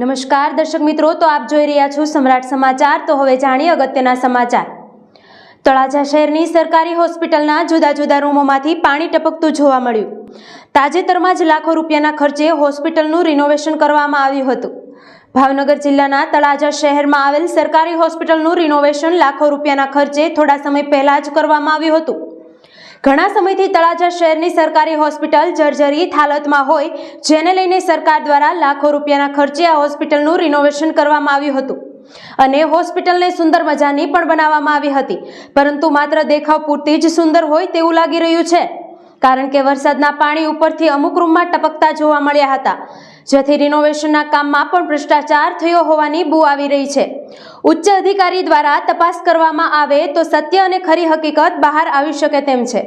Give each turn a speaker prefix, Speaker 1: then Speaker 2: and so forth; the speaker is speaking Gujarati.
Speaker 1: નમસ્કાર દર્શક મિત્રો, તો આપ જોઈ રહ્યા છો સમ્રાટ સમાચાર. તો હવે જાણીએ અગત્યના સમાચાર. તળાજા શહેરની સરકારી હોસ્પિટલના જુદા જુદા રૂમોમાંથી પાણી ટપકતું જોવા મળ્યું. તાજેતરમાં જ લાખો રૂપિયાના ખર્ચે હોસ્પિટલનું રિનોવેશન કરવામાં આવ્યું હતું. ભાવનગર જિલ્લાના તળાજા શહેરમાં આવેલ સરકારી હોસ્પિટલનું રિનોવેશન લાખો રૂપિયાના ખર્ચે થોડા સમય પહેલા જ કરવામાં આવ્યું હતું. ઘણા સમયથી તળાજા શહેરની સરકારી હોસ્પિટલ જર્જરિત હાલતમાં હોય, જેને લઈને સરકાર દ્વારા લાખો રૂપિયાના ખર્ચે આ હોસ્પિટલનું રિનોવેશન કરવામાં આવ્યું હતું. અને હોસ્પિટલને સુંદર મજાની પણ બનાવવામાં આવી હતી. પરંતુ માત્ર દેખાવ પૂરતી જ સુંદર હોય તેવું લાગી રહ્યું છે. કારણ કે વરસાદના પાણી ઉપરથી અમુક રૂમમાં ટપકતા જોવા મળ્યા હતા. જેથી રિનોવેશનના કામમાં પણ ભ્રષ્ટાચાર થયો હોવાની બૂ આવી રહી છે ઉચ્ચ અધિકારી દ્વારા તપાસ કરવામાં આવે તો સત્ય અને ખરી હકીકત બહાર આવી શકે તેમ છે.